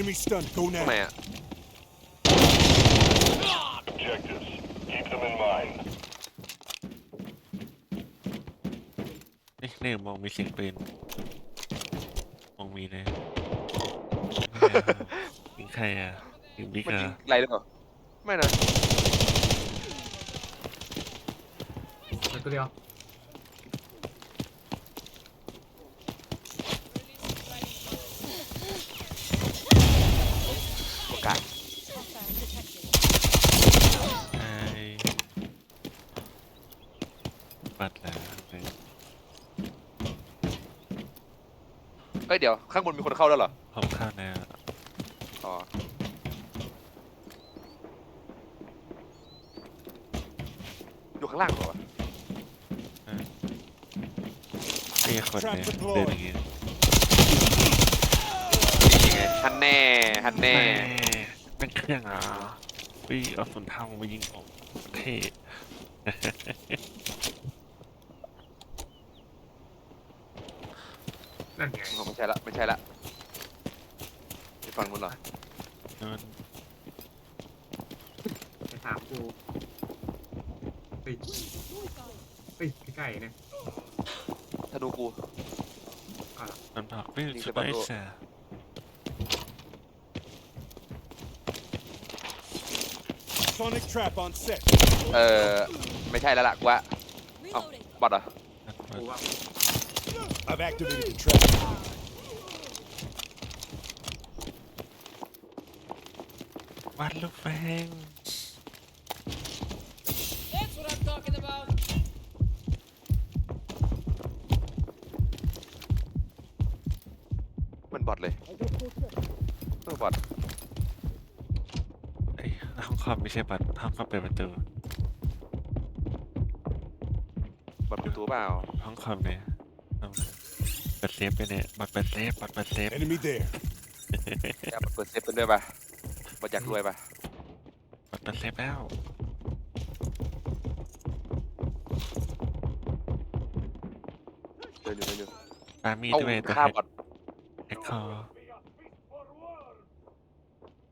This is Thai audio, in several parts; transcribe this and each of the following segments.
Enemy stun. Go ทำไม now. อะ Objectives. Keep them in mind. เอ๊ะเนี่ยมองมีเสียงปืนมองมีเลยยิงใครอะยิงบิ๊กมันอะยิงไรหรือเปล่าไม่นะเหลือตัวเดียว กาสไอ้บัตรแล้วเลยเอ้ยเดี๋ยว ข้างบนมีคนเข้าแล้วเหรอ ผมเข้าแล้วอ๋อ อยู่ข้างล่างเหรอวะไอ้คนเนี่ยเดินอย่างงี้นี่ไงฮันแน่ฮันแน่ เป็นเครื่องอะวิเอาส่วนเท่ามายิงออกเท่นั่นไงอ๋อไม่ใช่ละไม่ใช่ละไปฟังนู้นเหรอนั่นไปถามกูเฮ้ยเฮ้ยใกล้ๆเนี่ยธนูกูมันบอกไม่ยิงสุไปดฝั่งไอ้นู้น แซ่ Sonic trap on set. เออไม่ใช่แล้วล่ะกูว่าเอ้าบอทเหรอกูว่า I've activated the trap. วัดลูกแฟง ห้องคอมไม่ใช่บัตรห้องคอมเปิดประตูบอทประตูเปล่าห้องคอมเนี่ยเอามาเปิดเซฟไปเนี่ยบัตรเปิดเซฟบัตรเปิดเซฟ Enemy there. แอบมาเปิดเซฟกันด้วยป่ะบอทอยากรวยป่ะบัตรเปิดเซฟแล้วเดินอยู่เดินอยู่ปามีดเอาด้วยแต่ฆ่าแฮกบอทแฮกคอ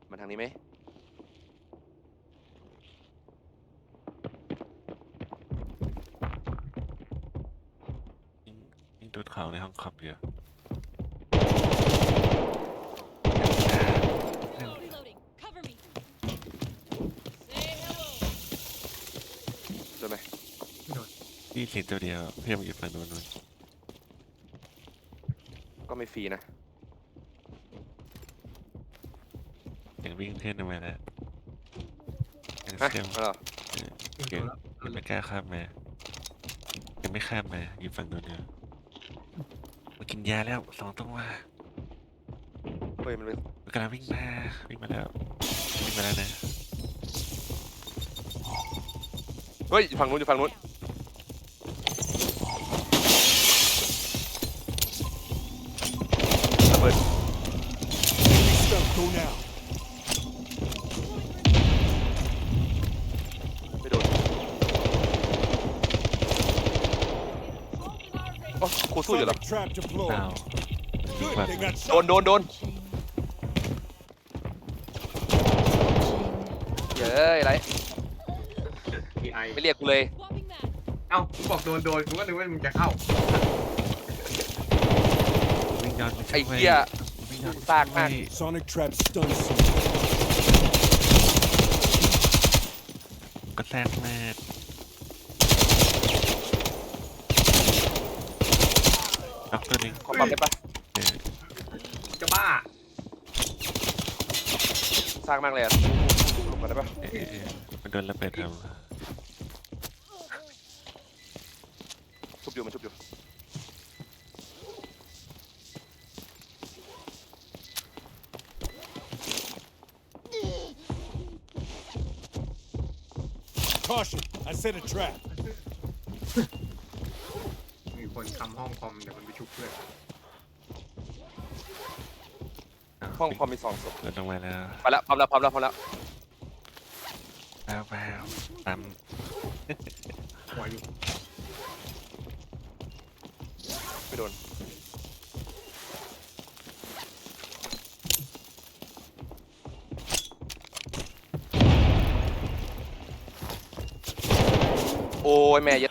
มาทางนี้ไหม ยิง ยิงดูดเขาในห้องคอมเยอะ Reloading. Cover me. Say hello. เดินไหมนี่เสียงตัวเดียวเพื่อนมันอยู่ฝั่งนู้นนู้นก็ไม่ฟรีนะ เสียงวิ่งเพื่อนออกมาแล้วเสียงฮะเสียงเอาเหรอเก่ตังยังไม่กล้าข้ามมายังไม่ข้ามมาอยู่ฝั่งนู้นอยู่มากิ นยาแล้วสองตัวเฮ้ยมันเป็นมันกำลังวิ่งมาวิ่งมาแล้ววิ่งมาแล้วนะเฮ้ยอยู่ฝั่งนู้นอยู่ฝั่งนู้นระเบิด Go now. โอ้ครูสู้อยู่เหรอ Sonic trap deployed. อ้าว Good. They got โดน shot. โดนโดน เย้ยไรพีไอไม่เรียกกูเลย Swapping that. เอ้ากูบอกโดนโดนกูก็นึกว่ามึงจะเข้าวิ่งย้อนไปช่ไอ้วยเหี้ยวิ่งย้อนซากมาก Sonic trap stun. some. ก็แทรกแม่น็อกตัว หนึงขอปั๊มได้ปะเออจะบ้าสร้างมากเลยอะลงมาได้ปะเออเออเออมันโดนระเบิดทชุบอยู่มันชุบอยู่ คนทำห้องคอมเดี๋ยวมันไปชุบเพื่อนห้องคอมมีสองศพเปิดลงไปแล้วไปแล้วพร้อมแล้วพร้อมแล้วพร้อมแล้วแล้วแล้วตามหัวอยู่ไปโดนโอ้ยแม่ย็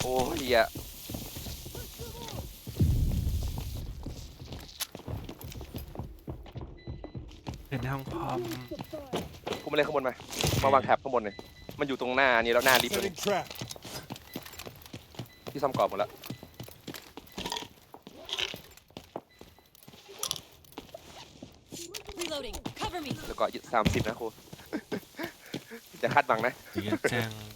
โอ้ยเหี้ยเป็นในห้องคอมกูมาเล่นข้างบนมามาวางแท็บข้างบนเลยมันอยู่ตรงหน้านี่แล้วหน้าลิฟต์เลย Setting trap. ที่ซ่อมกรอบหมดแล้ว Reloading. Cover me. แล้วก็สามสิบนะครูจะคาดหวังนะเยอะจัง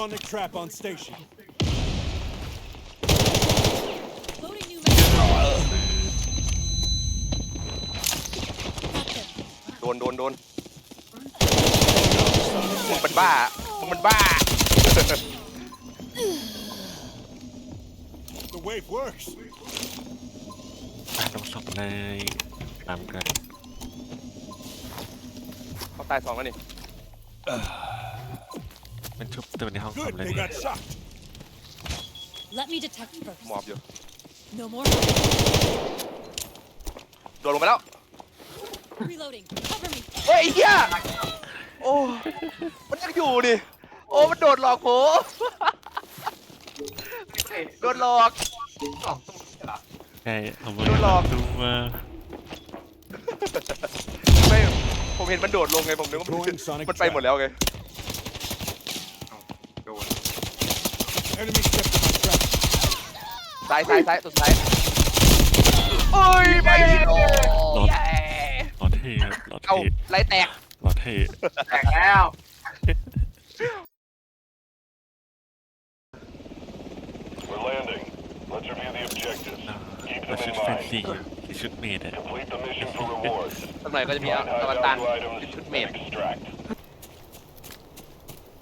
Frag out. Sonic trap on station. Loading new mag. Got them. โดนโดนโดนมึงเป็นบ้ามึงเป็นบ้า The wave works. ปาลงศพเลยตามกัน เขาตายสองแล้วนี่ เป็นชุบตัวในห้องคอม Good, เลย they เนี่ย got shot. Let me detect first. หมอบอยู่ No more. โดนลงไปแล้ว Reloading. Cover me. เฮ้ยไอ้เหี้ยโอ้ มันยังอยู่ดิ โอ้ มันโดดหลอกผมโดนหลอกสองตุ้มใช่เหรอใช่เอามาโดนหลอก ดูมาไม่ผมเห็นมันโดดลงไง ผมนึกว่ามัน Deploying sonic มันไปหมดแล้วไง เอาโดน Enemy stepped in my trap. ซ้ายซ้ายซ้ายตัวซ้ายโอ้ยไปโอ้หลอดยหลอดเท่ครับหลอดเอาเท่ไล่แตกหลอดเท่แตกแล้ว We're landing. Let's review the objectives. อ่า Keep แล้ว them ชุด in แฟน mind. ซีคือชุดเมดอะ Complete the mission for rewards. สักหน่อยก็จะมี Find อวตาร high เป็น value ชุด items เมด and extract.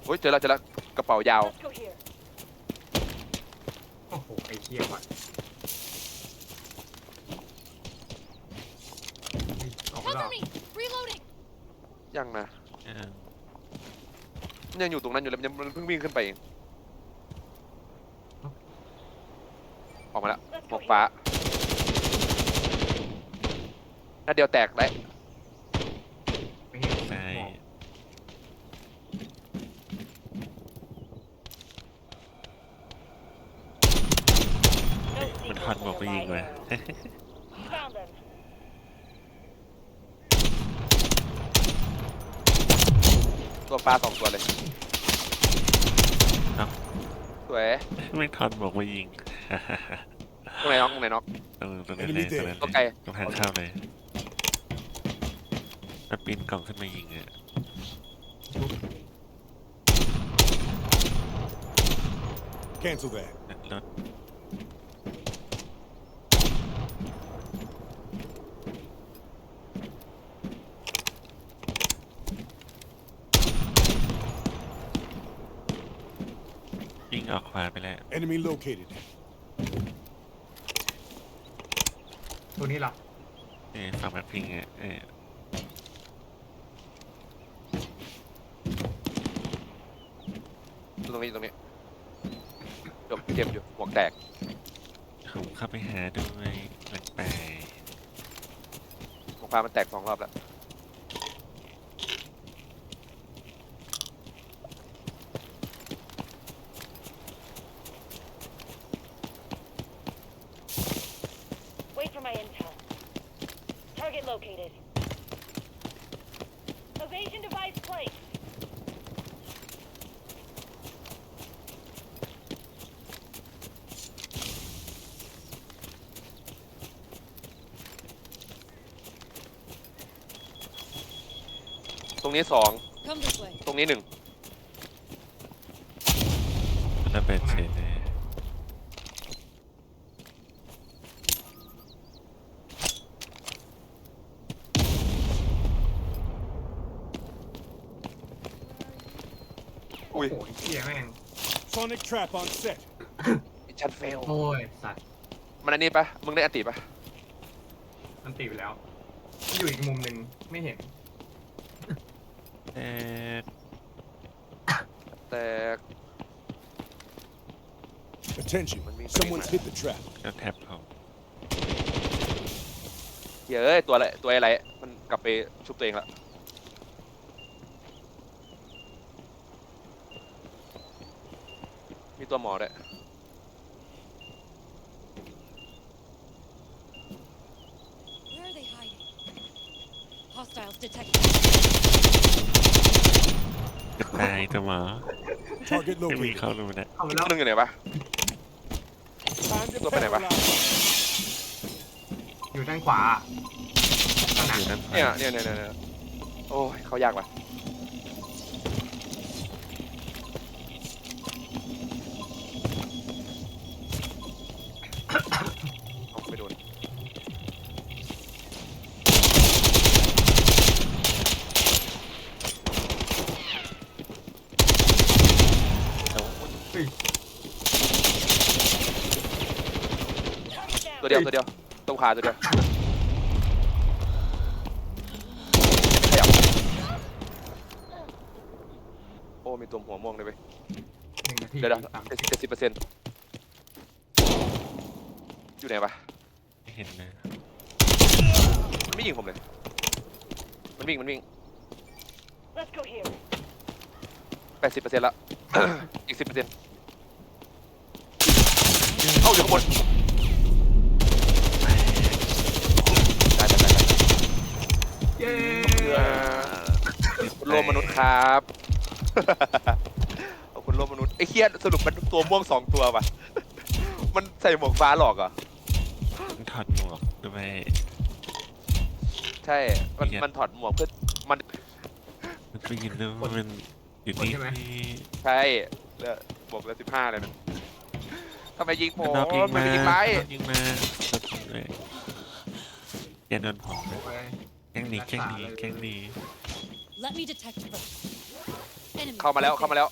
โอ้ยเจอแล้วเจอแล้วกระเป๋ายาว Let's go here. โอ้โหไอ้เหี้ยว่ะออกไปแล้ว Cover me. Reloading. ยังนะเออมันยังอยู่ตรงนั้นอยู่เลยมันยังมันเพิ่งวิ่งขึ้นไปเองออกมาแล้วหมวกฟ้านัดเดียวแตกได้ ไม่เห็น ใช่ มันทันบอกไปยิงเลย Found them. ตัวฟ้าสองตัวเลยเอ้า สวยไม่ทันบอกไปยิงตรงไหนน็อกตรงไหนน็อก ตรงตรงนั้นเลยตรงนั้นตัวเลไกลยตรงทางเข้าเลยแล้วปีนกล่องขึ้นมายิงอะ Cancel that. รถยิงออกขวาไปแล้ว Enemy located. ตัวนี้เหรอเออฝั่งแบบพิงอะเออตรงนี้ตรงนี้เดี๋ยวเจ็บอยู่หมวกแตกผมเข้าไปหาด้วยแปลกหมวกฟ้ามันแตกสองรอบแล้ว my intel. Target located. Evasion device placed. ตรงนี้สอง Come this way. ตรงนี้หนึ่งๆมันน่าเป็นเฉย อุ้ยโอ้โหไอ้เหี้ยแม่ง Sonic trap on set. ชันเฟล โอ้ยสัตว์มันอันนี้ปะมึงได้อันติปะมันตีไปแล้ว อยู่อีกมุมหนึ่งไม่เห็นแต่แต่ Attention. Let me- Someone's hit the trap. ก็แท็บเขาเหี้ยเอ้ยตัวอะไรตัวอะไรมันกลับไปชุบตัวเองละ มีตัวหมอด้วย Where are they hiding? Hostiles detected. จะตายตัวหมอ Target ไม่มี located. เข้ารู้นะเข้ามาอีกแล้วตัวหนึงอยู่ไหนปะ Time to Look at that. paralyze. อยู่ด้านขวาข้างหน้าอยู่ด้านขวาเนี่ยเนี่ยเนี่ยเนี่ยโอ้ย เขายากว่ะเอาไม่โดน เฮ้ย ตัวเดี ยวตัวเดียวตรงขาตัวเดียวขยับโอ้ มีตัวหัวม่วงเลยไปหนึ่งนาทีเดี๋ยวเดี๋ยวสามเจ็ดสิบเปอร์เซ็นต์อยู่ไหนปะไม่เห็นเลยมันไม่ยิงผมเลย มันวิ่ง มันวิ่ง Let's go here. แปดสิบเปอร์เซ็นต์ละ อีกสิบเปอร์เซ็นต์เอ้าอยู่ข้างบนตายตายตายตาย เย้เอ่อคุณโลกมนุษย์ครับเอาคุณโลกมนุษย์ไอ้เคียสรุปมันตัวม่วงสองตัวป่ะ มันใส่หมวกฟ้าหลอกเหรอมันถอดหมวกด้วย ใช่ มันเหี้ย มันถอดหมวกเพื่อมันมันไปยินแล้วมันอยู่นี่ที่ใช่เหลือหมวกเหลือสิบห้าเลยนะทำไมยิงผมนอกยิงมันมาไม่ยิงไรนอกยิงมาโดนผมเลยอย่าโดนผมนะโอ้ย แกล้งหนีแกล้งหนีแกล้งหนี Let me detect first. Enemy เข้ามาแล้วเข้ามาแล้ว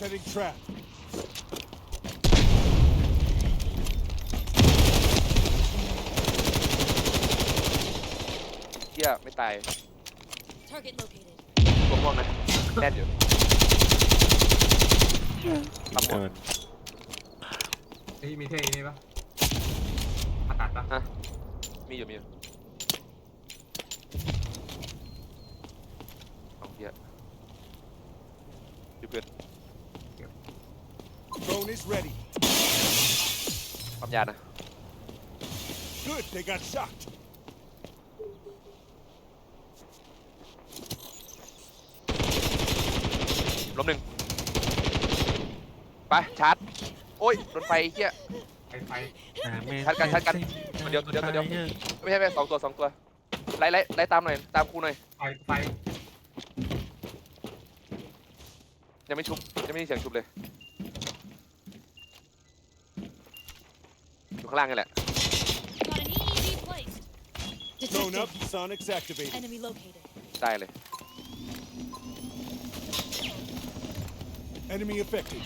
Setting trap. เที่ยไม่ตาย Target located. ตัวม่วงนะแน่นอยู่ยิงโดนเฮ้ยมีเท่นี่ปะ ผ่าตัดปะมีอยู่มีอยู่เอาเที่ยอยู่เพื่อน Drone is ready. ความยานะ Good. They got shocked. ล้มหนึ่งไปชาร์จ โอ้ยโดนไฟไอ้เที่ยไปไปอ่าไม่ชัดกันชัดกัน ตัวเดียวตัวเดียวตัวเดียวไม่ใช่ไม่ใช่สองตัวสองตัวไล่ไล่ไล่ตามหน่อยตามครูหน่อยไปไปยังไม่ชุบยังไม่มีเสียงชุบเลยอยู่ข้างล่างนี่แหละ Got an EEV placed. Drone up. Detected. Sonics activated. Enemy located. ได้เลย Enemy affected.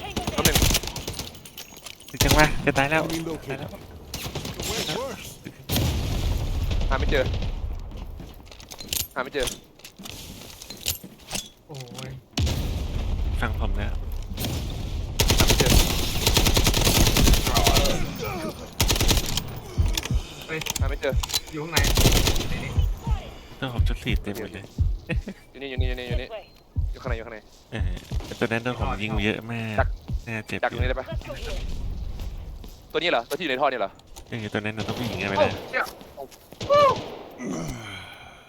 Tango ล้มหนึ่ง จังวะจะตายแล้ว Enemy ตาย located. แล้ว Way worse. หาไม่เจอหาไม่เจอ โอ้ยฟังผมนะหาไม่เจอเฮ้ยหาไม่เจออยู่ข้างในไหนนี่ตัวผมชุดสีเต็มหมดเลยอยู่นี่อยู่นี่อยู่นี่อยู่นี่ this way. อยู่ข้างในอยู่ข้างในเออแต่ตัวนั้นโดนผมยิงเยอะมากดักน่าเจ็บดักอตรยู่งนี้ได้ปะ Let's go here. ตัวนี้เหรอ ตัวที่อยู่ในท่อนี่เหรอเออตัวนั้นเราต้องไปยิงกันไปโอ้นะเชี่ย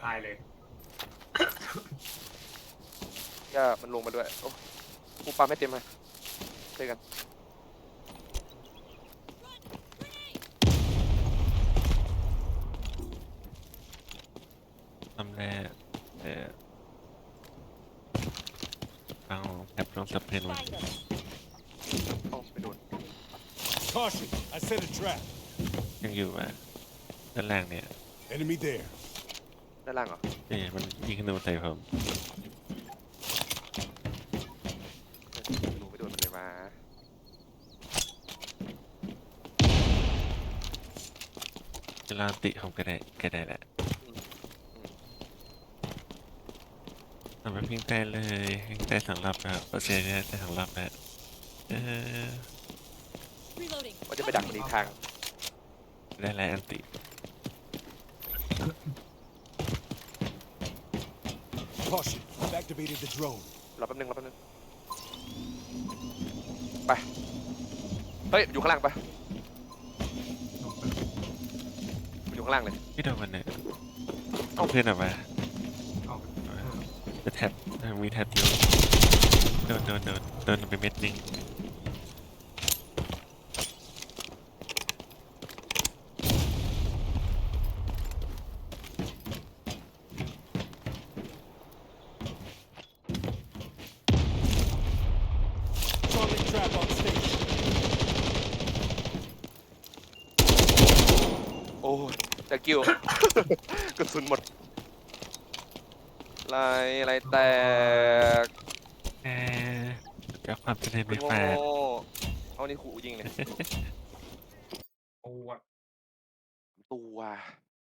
ตายเลย ย่ามันลงมาด้วยโอ้กูปาไม่เต็มมาช่วยกัน ทำแรกเออเอาแอปลงสเปนวัน Find them. โอ้ไม่โดน Caution! I set a trap. ยังอยู่ไหมด้านล่างเนี่ย Enemy there. ด้านล่างเหรอนี่มันยิงขึ้นมาใส่ผมรู้ไปโดนอะไรมาจะลามติผมก็ได้แกได้แหละทำไปพิงใต้เลยพิงใต้ถังรับนะครับโอเคเนี่ยใต้ถังรับนะเออ Reloading. ว่าจะไปดักมันอีกทาง ได้แล้วอันติ Caution. I've activated the drone. รอแป๊บนึงรอแป๊บนึงไป เฮ้ย อยู่ข้างล่างไปลงไปอยู่ข้างล่างเลย พี่โดนมันเนี่ยเอาเพื่อนออกมาออกจะแท็บมีแท็บอยู่โดนโดนโดนโดนไปเม็ดหนึง Sonic trap on station. โอ้ยจะ กิ้วกระสุนหมดลายลายแตกเออจะเอาความเจริญเป็ไม่นโง่ฟาดเอานี่ขู่ยิงเนี่ยโอ้อะตัว